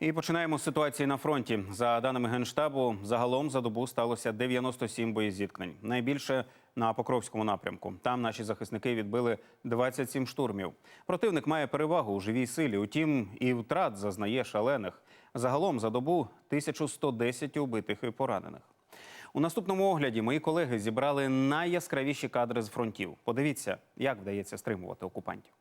І починаємо з ситуації на фронті. За даними генштабу, загалом за добу сталося 97 боєзіткнень. Найбільше на Покровському напрямку. Там наші захисники відбили 27 штурмів. Противник має перевагу у живій силі. Утім, і втрат зазнає шалених. Загалом за добу 1110 убитих і поранених. У наступному огляді мої колеги зібрали найяскравіші кадри з фронтів. Подивіться, як вдається стримувати окупантів.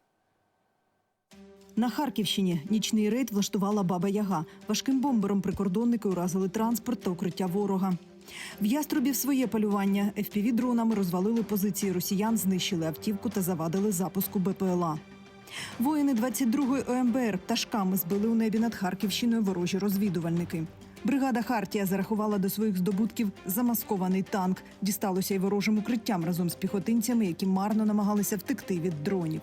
На Харківщині нічний рейд влаштувала Баба Яга. Важким бомбером прикордонники уразили транспорт та укриття ворога. В яструбів своє полювання fpv дронами розвалили позиції росіян, знищили автівку та завадили запуску БПЛА. Воїни 22-ї ОМБР пташками збили у небі над Харківщиною ворожі розвідувальники. Бригада Хартія зарахувала до своїх здобутків замаскований танк. Дісталося й ворожим укриттям разом з піхотинцями, які марно намагалися втекти від дронів.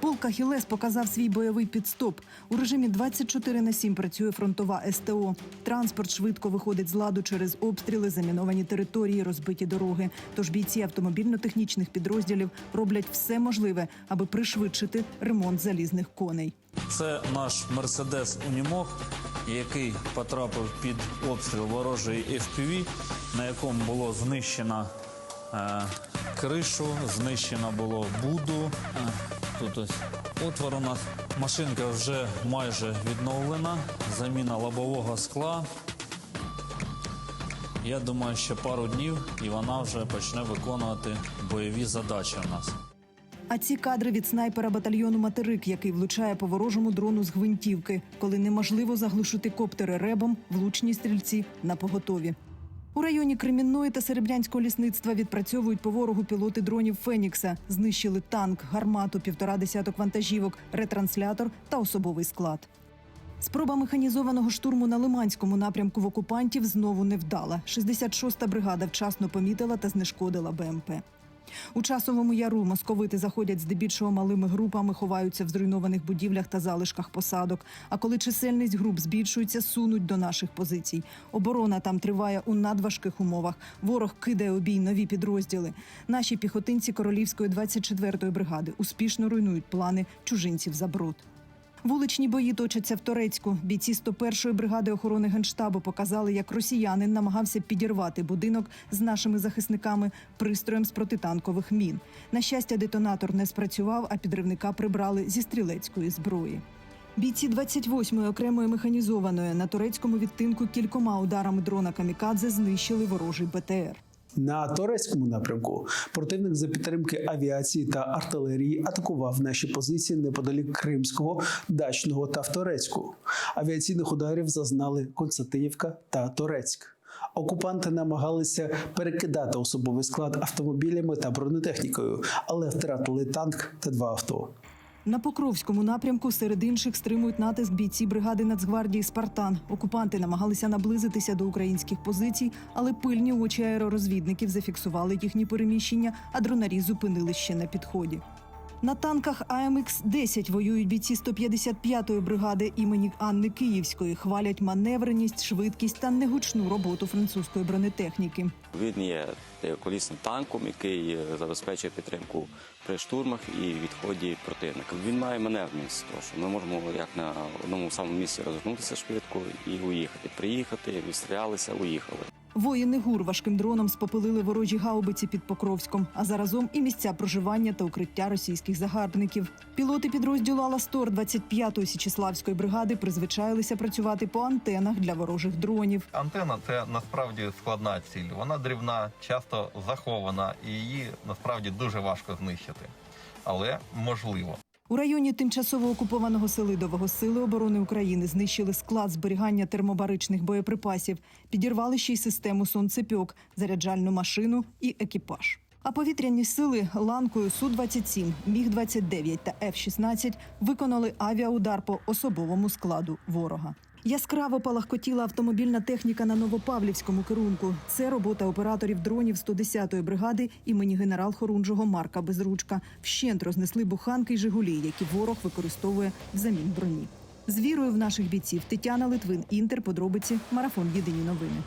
Полк Ахілес показав свій бойовий підстоп. У режимі 24 на 7 працює фронтова СТО. Транспорт швидко виходить з ладу через обстріли, заміновані території, розбиті дороги. Тож бійці автомобільно-технічних підрозділів роблять все можливе, аби пришвидшити ремонт залізних коней. Це наш Мерседес Унімог, який потрапив під обстріл ворожої FPV, на якому було знищено е, кришу, знищено було буду. Тут ось отвор у нас. Машинка вже майже відновлена, заміна лобового скла. Я думаю, ще пару днів і вона вже почне виконувати бойові задачі у нас. А ці кадри від снайпера батальйону Материк, який влучає по ворожому дрону з гвинтівки, коли неможливо заглушити коптери ребом, влучні стрільці на поготові. У районі Кремінної та Серебрянського лісництва відпрацьовують по ворогу пілоти дронів Фенікса. Знищили танк, гармату, півтора десяток вантажівок, ретранслятор та особовий склад. Спроба механізованого штурму на Лиманському напрямку в окупантів знову не вдала. 66-та бригада вчасно помітила та знешкодила БМП. У часовому яру московити заходять здебільшого малими групами, ховаються в зруйнованих будівлях та залишках посадок. А коли чисельність груп збільшується, сунуть до наших позицій. Оборона там триває у надважких умовах. Ворог кидає обій нові підрозділи. Наші піхотинці королівської 24-ї бригади успішно руйнують плани чужинців за брод. Вуличні бої точаться в Торецьку. Бійці 101-ї бригади охорони генштабу показали, як росіянин намагався підірвати будинок з нашими захисниками пристроєм з протитанкових мін. На щастя, детонатор не спрацював, а підривника прибрали зі стрілецької зброї. Бійці 28-ї окремої механізованої на турецькому відтинку кількома ударами дрона камікадзе знищили ворожий БТР. На турецькому напрямку противник за підтримки авіації та артилерії атакував наші позиції неподалік Кримського, Дачного та Вторецьку. Авіаційних ударів зазнали Константинівка та Торецьк. Окупанти намагалися перекидати особовий склад автомобілями та бронетехнікою, але втратили танк та два авто. На Покровському напрямку серед інших стримують натиск бійці бригади Нацгвардії Спартан. Окупанти намагалися наблизитися до українських позицій, але пильні очі аеророзвідників зафіксували їхні переміщення, а дронарі зупинили ще на підході. На танках АМХ-10 воюють бійці 155-ї бригади імені Анни Київської. Хвалять маневреність, швидкість та негучну роботу французької бронетехніки. Він є колісним танком, який е, забезпечує підтримку при штурмах і відході противника. Він має маневреність, тому що ми можемо як на одному самому місці розвернутися швидко і уїхати. Приїхати, відстрілялися, уїхали. Воїни ГУР важким дроном спопилили ворожі гаубиці під Покровськом, а заразом і місця проживання та укриття російських загарбників. Пілоти підрозділу Аластор 25-ї Січеславської бригади призвичаїлися працювати по антенах для ворожих дронів. Антена це насправді складна ціль. Вона дрібна, часто захована, і її насправді дуже важко знищити. Але можливо. У районі тимчасово окупованого Селидового сили оборони України знищили склад зберігання термобаричних боєприпасів, підірвали ще й систему сонцепьок, заряджальну машину і екіпаж. А повітряні сили ланкою Су-27, Міг-29 та Ф-16 виконали авіаудар по особовому складу ворога. Яскраво палахкотіла автомобільна техніка на Новопавлівському керунку. Це робота операторів дронів 110-ї бригади імені генерал-хорунжого Марка Безручка. Вщент рознесли буханки й Жигулі, які ворог використовує взамін броні. З вірою в наших бійців Тетяна Литвин, Інтер, подробиці, марафон Єдині новини.